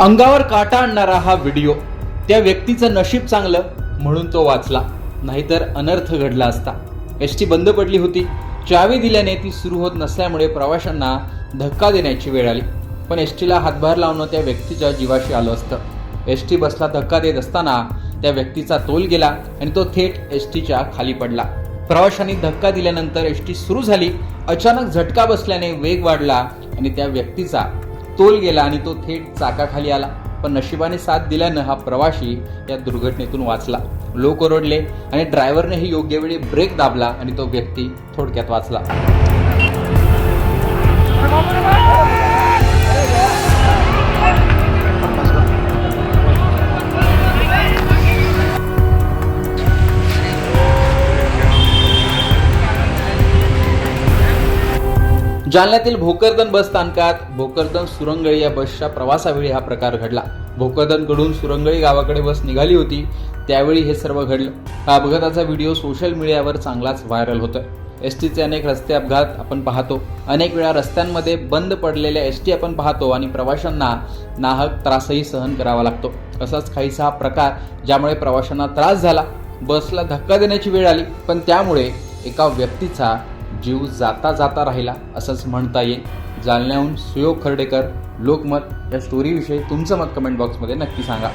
अंगावर काटा आणणारा हा व्हिडिओ त्या व्यक्तीचं नशीब चांगलं म्हणून तो वाचला. नाहीतर अनर्थ घडला असता. एस टी बंद पडली होती. चावी दिल्याने ती सुरू होत नसल्यामुळे प्रवाशांना धक्का देण्याची वेळ आली. पण एस टीला हातभार लावणं त्या व्यक्तीच्या जीवाशी आलं असतं. एस टी बसला धक्का देत असताना त्या व्यक्तीचा तोल गेला आणि तो थेट एस टीच्या खाली पडला. प्रवाशांनी धक्का दिल्यानंतर एस टी सुरू झाली. अचानक झटका बसल्याने वेग वाढला आणि त्या व्यक्तीचा तोल गेला आणि तो थेट चाकाखाली आला. पण नशिबाने साथ दिल्यानं हा प्रवाशी या दुर्घटनेतून वाचला. लोक ओरडले आणि ड्रायव्हरनेही योग्य वेळी ब्रेक दाबला आणि तो व्यक्ती थोडक्यात वाचला. जालन्यातील भोकरदन बस स्थानकात भोकरदन सुरंगळी या बसच्या प्रवासावेळी हा प्रकार घडला. भोकरदनकडून सुरंगळी गावाकडे बस निघाली होती. त्यावेळी हे सर्व घडलं. हा अपघाताचा व्हिडिओ सोशल मीडियावर चांगलाच व्हायरल होतोय. एस टीचे अनेक रस्ते अपघात आपण पाहतो. अनेक वेळा रस्त्यांमध्ये बंद पडलेल्या एस टी आपण पाहतो आणि प्रवाशांना नाहक त्रासही सहन करावा लागतो. असाच काहीसा हा प्रकार ज्यामुळे प्रवाशांना त्रास झाला. बसला धक्का देण्याची वेळ आली पण त्यामुळे एका व्यक्तीचा जीव जाता जाता राहिला असंच म्हणता येईल. जालन्याहून सुयोग खर्डेकर लोकमत या स्टोरीविषयी तुमचं मत कमेंट बॉक्समध्ये नक्की सांगा.